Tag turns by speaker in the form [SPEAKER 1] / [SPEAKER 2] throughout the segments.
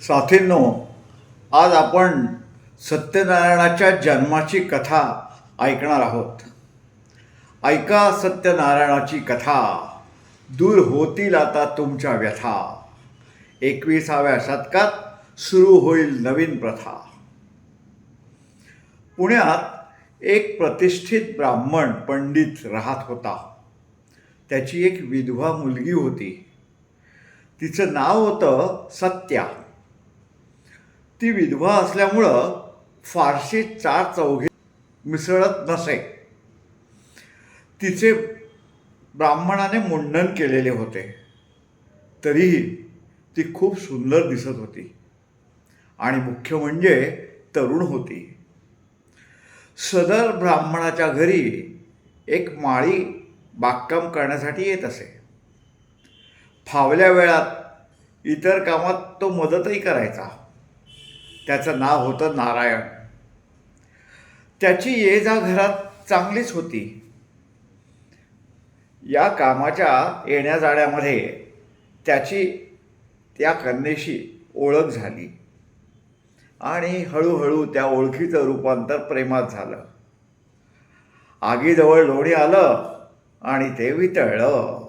[SPEAKER 1] साथींनो आज आपण सत्यनारायणाच्या जन्माची कथा ऐकणार आहोत. ऐका सत्यनारायणाची कथा. दूर होतील आता तुमच्या व्यथा. एकविसाव्या शतकात सुरू होईल नवीन प्रथा. पुण्यात एक प्रतिष्ठित ब्राह्मण पंडित राहत होता. त्याची एक विधवा मुलगी होती. तिचं नाव होतं सत्या. ती विधवा असल्यामुळं फारशी चार चौघे मिसळत नसे. तिचे ब्राह्मणाने मुंडन केलेले होते. तरीही ती खूप सुंदर दिसत होती. आणि मुख्य म्हणजे तरुण होती. सदर ब्राह्मणाच्या घरी एक माळी बागकाम करण्यासाठी येत असे. फावल्या वेळात इतर कामात तो मदतही करायचा. त्याचं नाव होतं नारायण. त्याची ये जा घरात चांगलीच होती. या कामाच्या येण्या जाण्यामध्ये त्याची त्या कन्येशी ओळख झाली. आणि हळूहळू त्या ओळखीचं रूपांतर प्रेमात झालं. आगीजवळ लोणी आलं आणि ते वितळलं.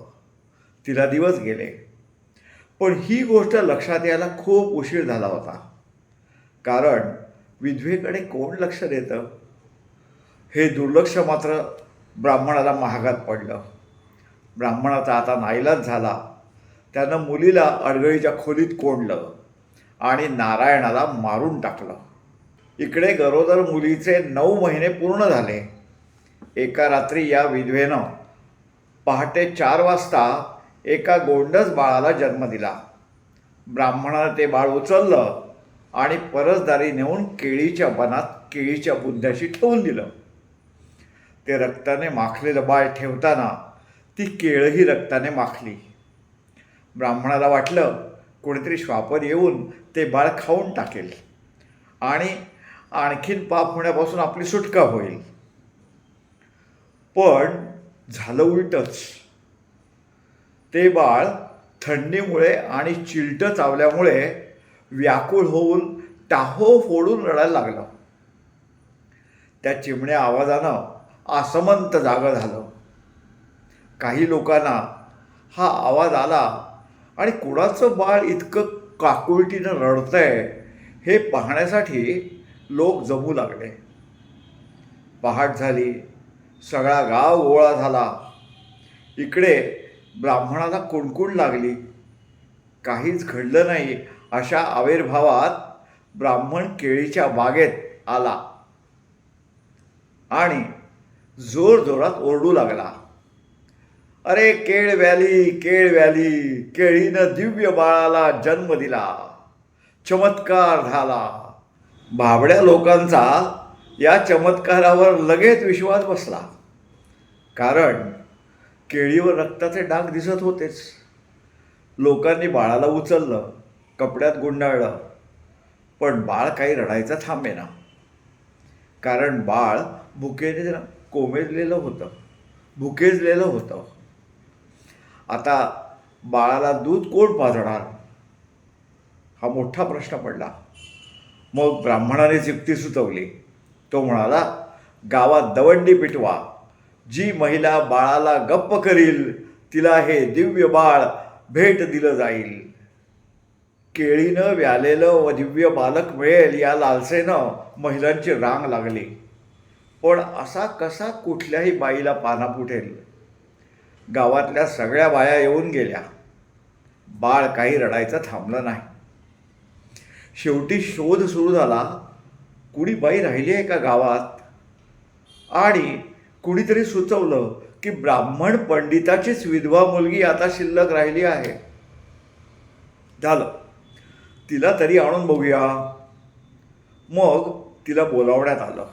[SPEAKER 1] तिला दिवस गेले. पण ही गोष्ट लक्षात यायला खूप उशीर झाला होता. कारण विधवेकडे कोण लक्ष देतं? हे दुर्लक्ष मात्र ब्राह्मणाला महागात पडलं. ब्राह्मणाचा आता नाईलाज झाला. त्यानं मुलीला अडगळीच्या खोलीत कोंडलं आणि नारायणाला मारून टाकलं. इकडे गरोदर मुलीचे नऊ महिने पूर्ण झाले. एका रात्री या विधवेनं पहाटे चार वाजता एका गोंडस बाळाला जन्म दिला. ब्राह्मणानं ते बाळ उचललं आणि परसदारी नेऊन केळीच्या बनात केळीच्या बुंद्याशी ठेवून दिलं. ते रक्ताने माखलेलं बाळ ठेवताना ती केळही रक्ताने माखली. ब्राह्मणाला वाटलं कोणीतरी श्वापर येऊन ते बाळ खाऊन टाकेल आणि आणखीन पाप होण्यापासून आपली सुटका होईल. पण झालं उलटच. ते बाळ थंडीमुळे आणि चिलटं चावल्यामुळे व्याकुळ होऊन टाहो फोडून रडायला लागलं. त्या चिमण्या आवाजानं आसमंत जागं झालं. काही लोकांना हा आवाज आला आणि कुणाचं बाळ इतकं काकुळटीनं रडतंय हे पाहण्यासाठी लोक जमू लागले. पहाट झाली सगळा गाव गोळा झाला. इकडे ब्राह्मणाला कुणकुण लागली. काहीच घडलं नाही. अशा आविर्भावात ब्राह्मण केळीच्या बागेत आला. आणि जोरजोरात ओरडू लागला. अरे केळ व्याली केळ व्याली केळीनं दिव्य बाळाला जन्म दिला. चमत्कार झाला. भाबड्या लोकांचा या चमत्कारावर लगेच विश्वास बसला. कारण केळीवर रक्ताचे डाग दिसत होतेच. लोकांनी बाळाला उचललं. कपड्यात गुंडाळलं. पण बाळ काही रडायचं थांबेना कारण बाळ भुकेने कोमेजलेलं होतं. भुकेजलेलं होतं. आता बाळाला दूध कोण पाजणार? हा मोठा प्रश्न पडला. मग ब्राह्मणाने युक्ती सुचवली. तो म्हणाला गावात दवंडी पिटवा. जी महिला बाळाला गप्प करील तिला हे दिव्य बाळ भेट दिलं जाईल. केळीनं व्यालेलं व दिव्य बालक मिळेल या लालसेनं महिलांची रांग लागली. पण असा कसा कुठल्याही बाईला पाना फुटेल? गावातल्या सगळ्या बाया येऊन गेल्या. बाळ काही रडायचं थांबलं नाही. शेवटी शोध सुरू झाला कुणी बाई राहिली आहे का गावात? आणि कुणीतरी सुचवलं की ब्राह्मण पंडिताचीच विधवा मुलगी आता शिल्लक राहिली आहे. झालं. तिला तरी आणून बघूया. मग तिला बोलावण्यात आलं.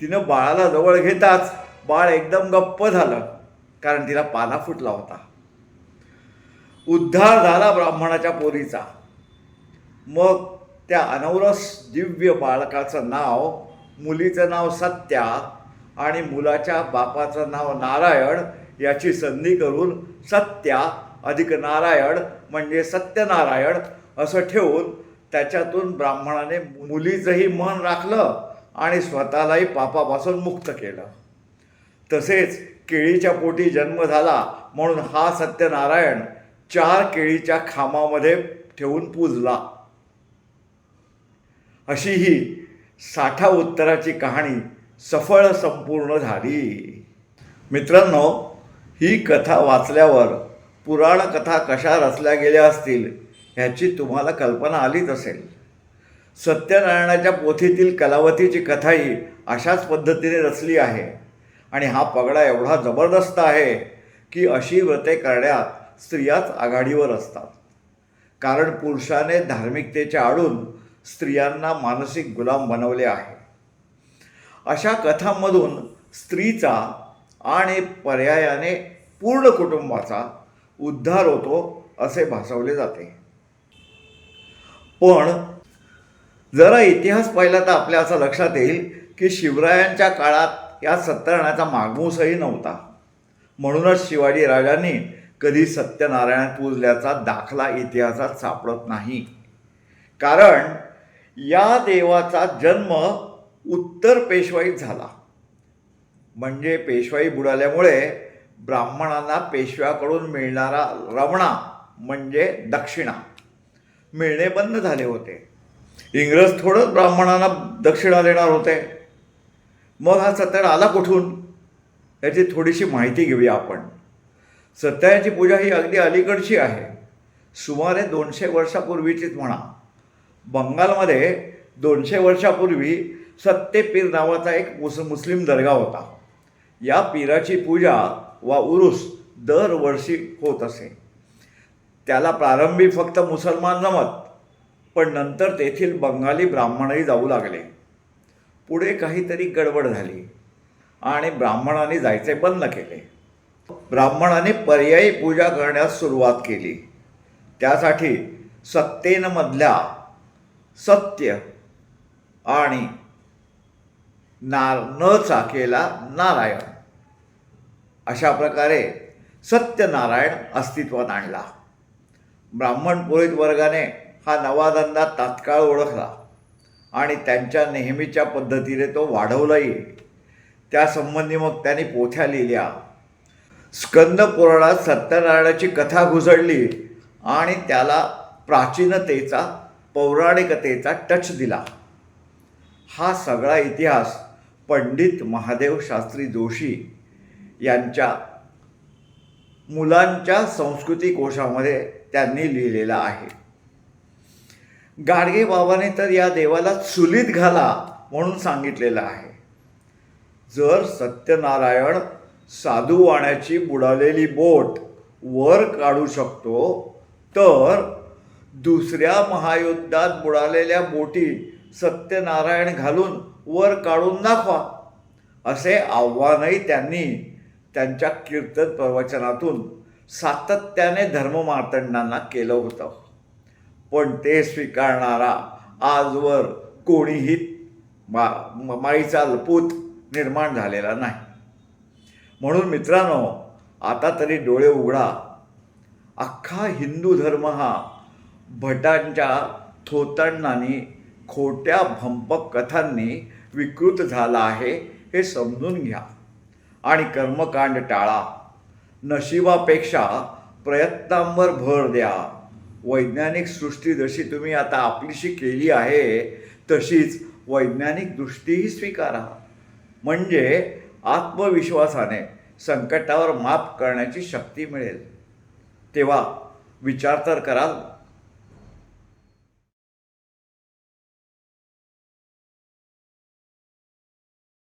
[SPEAKER 1] तिनं बाळाला जवळ घेताच बाळ एकदम गप्प झालं कारण तिला पाला फुटला होता. उद्धार झाला ब्राह्मणाच्या पोरीचा. मग त्या अनवरस दिव्य बालकाचं नाव मुलीचं नाव सत्या आणि मुलाच्या बापाचं नाव नारायण याची संधी करून सत्या अधिक नारायण म्हणजे सत्यनारायण असं ठेवून त्याच्यातून ब्राह्मणाने मुलीचंही मन राखलं आणि स्वतःलाही पापापासून मुक्त केलं. तसेच केळीच्या पोटी जन्म झाला म्हणून हा सत्यनारायण चार केळीच्या खामामध्ये ठेवून पूजला. अशी ही साठा उत्तराची कहाणी सफळ संपूर्ण झाली. मित्रांनो ही कथा वाचल्यावर पुराण कथा कशा रचल्या गेल्या असतील ह्याची तुम्हाला कल्पना आलीच असेल. सत्यनारायणाच्या पोथीतील कलावतीची कथाही अशाच पद्धतीने रचली आहे. आणि हा पगडा एवढा जबरदस्त आहे की अशी व्रते करण्यात स्त्रियाच आघाडीवर असतात. कारण पुरुषाने धार्मिकतेच्या आडून स्त्रियांना मानसिक गुलाम बनवले आहे. अशा कथांमधून स्त्रीचा आणि पर्यायाने पूर्ण कुटुंबाचा उद्धार होतो असे भासवले जाते. पण जरा इतिहास पाहिला तर आपल्या असं लक्षात येईल की शिवरायांच्या काळात या सत्यनारायणाचा मागमूसही नव्हता. म्हणूनच शिवाजी राजांनी कधी सत्यनारायण पूजल्याचा दाखला इतिहासात सापडत नाही. कारण या देवाचा जन्म उत्तर पेशवाईत झाला. म्हणजे पेशवाई बुडाल्यामुळे ब्राह्मणांना पेशव्याकडून मिळणारा रवणा म्हणजे दक्षिणा. मिळणे बंद झाले होते. इंग्रज थोडंच ब्राह्मणांना दक्षिणा देणार होते. मग हा सत्यान आला कुठून? याची थोडीशी माहिती घेऊया आपण. सत्याची पूजा ही अगदी अलीकडची आहे. सुमारे दोनशे वर्षापूर्वीचीच म्हणा. बंगालमध्ये दोनशे वर्षापूर्वी सत्तेपीर नावाचा एक मुस मुस्लिम दर्गा होता. या पीराची पूजा वा उरूस दरवर्षी होत असे. त्याला प्रारंभी फक्त मुसलमान जमत पण नंतर तेथील बंगाली ब्राह्मणही जाऊ लागले. पुढे काहीतरी गडबड झाली आणि ब्राह्मणांनी जायचे बंद केले. ब्राह्मणाने पर्यायी पूजा करण्यास सुरुवात केली. त्यासाठी सत्तेनमधल्या सत्य आणि नार न चाकेला नारायण अशा प्रकारे सत्यनारायण अस्तित्वात आणला. ब्राह्मण पुरोहित वर्गाने हा नवा धंदा तात्काळ ओळखला आणि त्यांच्या नेहमीच्या पद्धतीने तो वाढवलाही. त्यासंबंधी मग त्यांनी पोथ्या लिहिल्या. स्कंद पुराणात सत्यनारायणाची कथा घुसडली आणि त्याला प्राचीनतेचा पौराणिकतेचा टच दिला. हा सगळा इतिहास पंडित महादेव शास्त्री जोशी यांच्या मुलांच्या संस्कृती कोशामध्ये त्यांनी लिहिलेला आहे. गाडगे बाबाने तर या देवाला चुलीत घाला म्हणून सांगितलेलं आहे. जर सत्यनारायण साधूवाण्याची बुडालेली बोट वर काढू शकतो तर दुसऱ्या महायुद्धात बुडालेल्या बोटी सत्यनारायण घालून वर काढून दाखवा असे आव्हानही त्यांनी त्यांच्या कीर्तन प्रवचनातून सातत्याने धर्ममार्तंडांना केलं होतं. पण ते स्वीकारणारा आजवर कोणीही मा माईचा लपूत निर्माण झालेला नाही. म्हणून मित्रांनो आता तरी डोळे उघडा. अख्खा हिंदू धर्म हा भटांच्या थोतांडांनी खोट्या भंपक कथांनी विकृत झाला आहे हे समजून घ्या. आणि कर्मकांड टाळा. नशिबापेक्षा प्रयत्नांवर भर द्या. वैज्ञानिक सृष्टी जशी तुम्ही आता आपलीशी केली आहे तशीच वैज्ञानिक दृष्टीही स्वीकारा. म्हणजे आत्मविश्वासाने संकटावर मात करण्याची शक्ती मिळेल. तेव्हा विचार तर कराल